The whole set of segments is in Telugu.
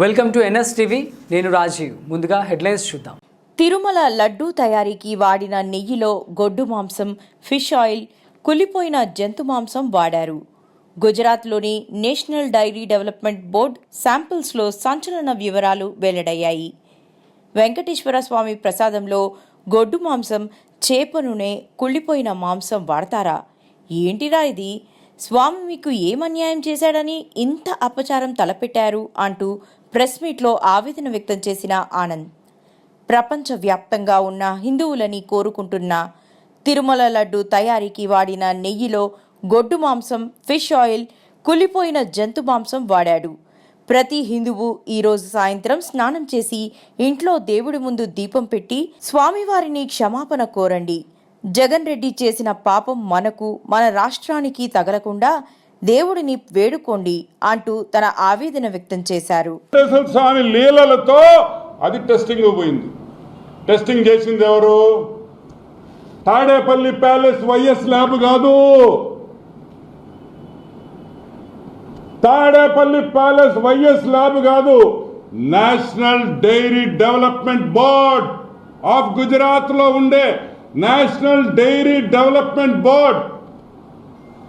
Welcome to NS TV. నేను రాజీవ్. ముందుగా హెడ్లైన్స్ చూద్దాం. తిరుమల లడ్డూ తయారీకి వాడిన నెయ్యిలో గొడ్డు మాంసం ఫిష్ ఆయిల్ కులిపోయిన జంతు మాంసం వాడారు. గుజరాత్లోని నేషనల్ డైరీ డెవలప్మెంట్ బోర్డ్ శాంపిల్స్లో సంచలన వివరాలు వెల్లడయ్యాయి. వెంకటేశ్వర స్వామి ప్రసాదంలో గొడ్డు మాంసం చేప నూనె కుళ్ళిపోయిన మాంసం వాడతారా? ఏంటిరా ఇది? స్వామి మీకు ఏమన్యాయం చేశాడని ఇంత అపచారం తలపెట్టారు అంటూ ప్రెస్ మీట్లో ఆవేదన వ్యక్తం చేసిన ఆనంద్ ప్రపంచవ్యాప్తంగా ఉన్న హిందువులని కోరుకుంటున్న తిరుమల లడ్డు తయారీకి వాడిన నెయ్యిలో గొడ్డు మాంసం ఫిష్ ఆయిల్ కులిపోయిన జంతు మాంసం వాడాడు. ప్రతి హిందువు ఈరోజు సాయంత్రం స్నానం చేసి ఇంట్లో దేవుడి ముందు దీపం పెట్టి స్వామివారిని క్షమాపణ కోరండి. జగన్ రెడ్డి చేసిన పాపం మనకు మన రాష్ట్రానికి తగలకుండా దేవుడిని వేడుకోండి అంటూ తన ఆవేదన వ్యక్తం చేశారు. స్వామి లీలలతో అది టెస్టింగ్ పోయింది. టెస్టింగ్ చేసింది ఎవరు? తాడేపల్లి ప్యాలెస్ వైఎస్ ల్యాబ్ కాదు. తాడేపల్లి ప్యాలెస్ వైఎస్ ల్యాబ్ కాదు. National dairy development board of గుజరాత్లో ఉండే national dairy development board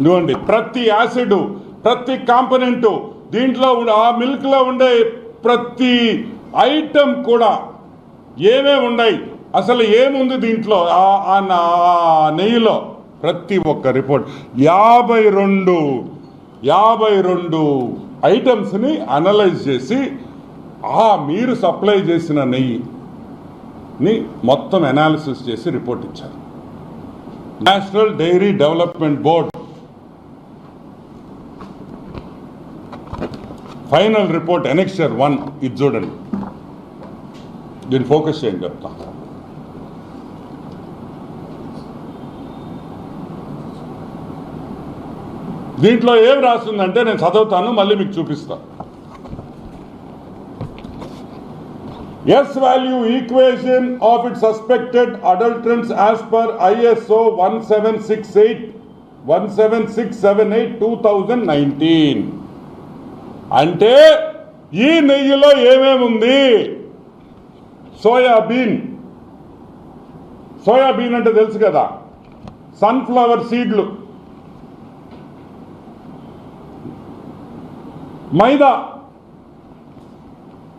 ఇదిగోండి ప్రతి యాసిడ్ ప్రతి కాంపనెంటు దీంట్లో ఉండే ఆ మిల్క్లో ఉండే ప్రతి ఐటమ్ కూడా ఏమేమి ఉన్నాయి అసలు ఏముంది దీంట్లో? ఆ- ఆ నెయ్యిలో ప్రతి ఒక్క రిపోర్ట్. యాభై రెండు యాభై రెండు ఐటమ్స్ని అనలైజ్ చేసి ఆ మీరు సప్లై చేసిన నెయ్యిని మొత్తం అనాలిసిస్ చేసి రిపోర్ట్ ఇచ్చారు. National dairy development board final report annexure one ఇది చూడండి. దీన్ని ఫోకస్ చేయండి చెప్తా. దీంట్లో ఏం రాస్తుందంటే నేను చదువుతాను మళ్ళీ మీకు చూపిస్తా. S value equation of it suspected adulterants as per ISO one seven six eight one seven six seven eight two thousand nineteen అంటే ఈ నెయ్యిలో ఏమేముంది? సోయాబీన్. సోయాబీన్ అంటే తెలుసు కదా. సన్ఫ్లవర్ సీడ్లు. మైదా.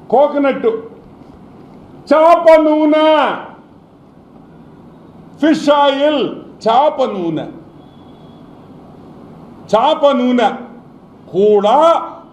కోకోనట్. చేప నూనె. Fish oil. చేప నూనె. చేప నూనె. కూడా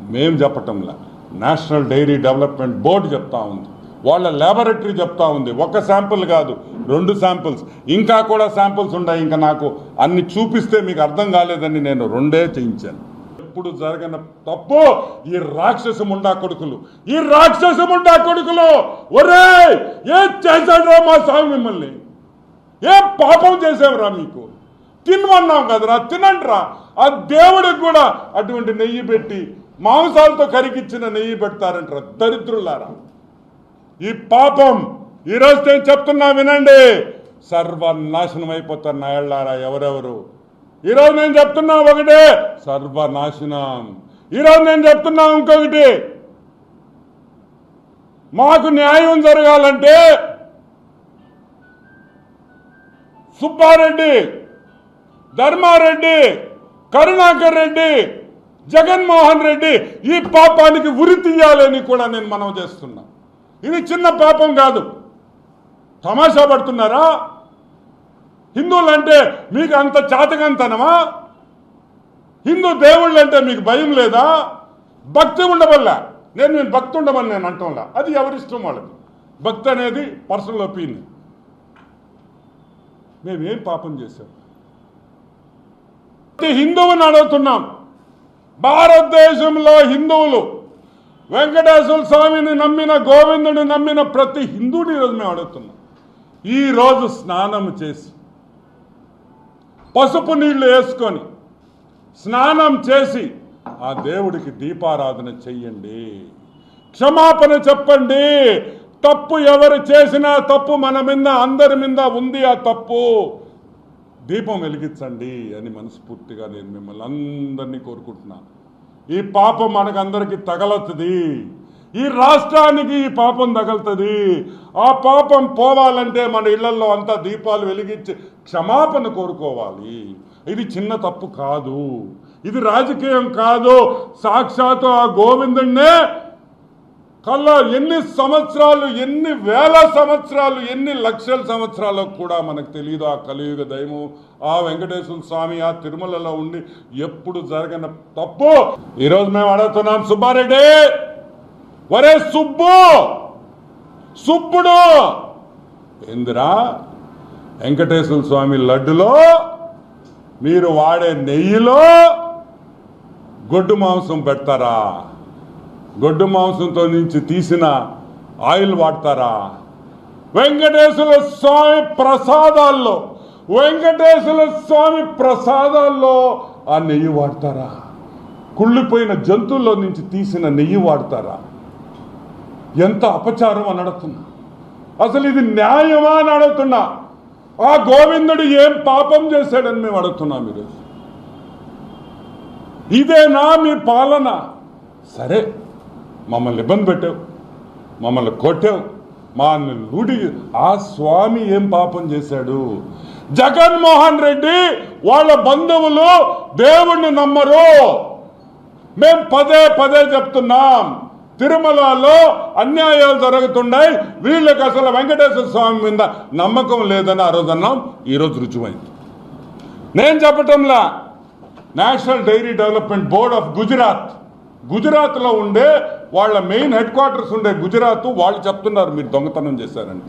మేం చెప్పటంలా. నేషనల్ డైరీ డెవలప్మెంట్ బోర్డు చెప్తా ఉంది. వాళ్ళ ల్యాబొరేటరీ చెప్తా ఉంది. ఒక శాంపుల్ కాదు రెండు శాంపుల్స్. ఇంకా కూడా శాంపుల్స్ ఉన్నాయి. ఇంకా నాకు అన్ని చూపిస్తే మీకు అర్థం కాలేదని నేను రెండే చేయించాను. ఎప్పుడు జరగన తప్పు? ఈ రాక్షస ముండా కొడుకులు. ఈ రాక్షస ముండా కొడుకులు! ఒరే ఏ చేశాడు మా స్వామి మిమ్మల్ని? ఏ పాపం చేసావురా మీకు? తినమన్నాం కదరా తినండిరా. ఆ దేవుడికి కూడా అటువంటి నెయ్యి పెట్టి మాంసాలతో కరిగిచ్చిన నెయ్యి పెడతారంటారు. దరిద్రులారా. ఈ పాపం ఈరోజు నేను చెప్తున్నా వినండి. సర్వనాశనం అయిపోతారు నాయళ్ళారా ఎవరెవరు. ఈరోజు నేను చెప్తున్నా ఒకటే సర్వనాశనం. ఈరోజు నేను చెప్తున్నా ఇంకొకటి. మాకు న్యాయం జరగాలంటే సుబ్బారెడ్డి ధర్మారెడ్డి కరుణాకర్ రెడ్డి జగన్మోహన్ రెడ్డి ఈ పాపానికి ఉరి తీయాలని కూడా నేను మనం చేస్తున్నా. ఇది చిన్న పాపం కాదు. తమాషా పడుతున్నారా? హిందువులంటే మీకు అంత చాతకంతనమా? హిందూ దేవుళ్ళు అంటే మీకు భయం లేదా? భక్తి ఉండవల్ల? నేను నేను భక్తి ఉండమని నేను అంటంలా. అది ఎవరిష్టం వాళ్ళకి? భక్తి అనేది పర్సనల్ ఒపీనియన్. మేమేం పాపం చేశాం? హిందువుని అడుగుతున్నాం. భారతదేశంలో హిందువులు వెంకటేశ్వర స్వామిని నమ్మిన గోవిందుని నమ్మిన ప్రతి హిందువుని ఈరోజు మేము అడుగుతున్నాం. ఈ రోజు స్నానం చేసి పసుపు నీళ్ళు వేసుకొని స్నానం చేసి ఆ దేవుడికి దీపారాధన చెయ్యండి. క్షమాపణ చెప్పండి. తప్పు ఎవరు చేసినా తప్పు మన మీద అందరి మీద ఉంది ఆ తప్పు. దీపం వెలిగించండి అని మనస్ఫూర్తిగా నేను మిమ్మల్ని అందరినీ కోరుకుంటున్నాను ఈ పాపం మనకందరికీ తగలతుంది ఈ రాష్ట్రానికి ఈ పాపం తగులుతుంది. ఆ పాపం పోవాలంటే మన ఇళ్ళలో అంతా దీపాలు వెలిగించి క్షమాపణ కోరుకోవాలి. ఇది చిన్న తప్పు కాదు. ఇది రాజకీయం కాదు. సాక్షాత్తు ఆ గోవిందుణ్ణే కల్లా ఎన్ని సంవత్సరాలు ఎన్ని వేల సంవత్సరాలు ఎన్ని లక్షల సంవత్సరాలు కూడా మనకు తెలియదు ఆ కలియుగ దయము ఆ వెంకటేశ్వర స్వామి ఆ తిరుమలలో ఉండి ఎప్పుడు జరగన తప్పు. ఈరోజు మేము అడుగుతున్నాం సుబ్బారెడ్డి! ఒరే సుబ్బు! సుబ్బుడు! ఇందిరా వెంకటేశ్వర స్వామి లడ్డులో మీరు వాడే నెయ్యిలో గొడ్డు మాంసం పెడతారా? గొడ్డు మాంసంతో నుంచి తీసిన ఆయిల్ వాడతారా? వెంకటేశ్వర స్వామి ప్రసాదాల్లో వెంకటేశ్వర స్వామి ప్రసాదాల్లో ఆ నెయ్యి వాడతారా? కుళ్ళిపోయిన జంతువుల్లో నుంచి తీసిన నెయ్యి వాడతారా? ఎంత అపచారం అని అడుగుతున్నా. అసలు ఇది న్యాయమా అని అడుగుతున్నా. ఆ గోవిందుడు ఏం పాపం చేశాడని మేము అడుగుతున్నాం ఈరోజు ఇదేనా మీ పాలన? సరే మమ్మల్ని ఇబ్బంది పెట్టావు మమ్మల్ని కొట్టావు మా లూడి ఆ స్వామి ఏం పాపం చేశాడు? జగన్మోహన్ రెడ్డి వాళ్ళ బంధువులు దేవుణ్ణి నమ్మరు. మేం పదే పదే చెప్తున్నాం తిరుమలలో అన్యాయాలు జరుగుతున్నాయి వీళ్ళకి అసలు వెంకటేశ్వర స్వామి మీద నమ్మకం లేదని ఆ రోజు అన్నాం ఈరోజు రుజువైంది. నేను చెప్పటంలా national dairy development board of Gujarat గుజరాత్లో ఉండే వాళ్ళ మెయిన్ హెడ్ క్వార్టర్స్ ఉండే గుజరాత్ వాళ్ళు చెప్తున్నారు మీరు దొంగతనం చేశారని.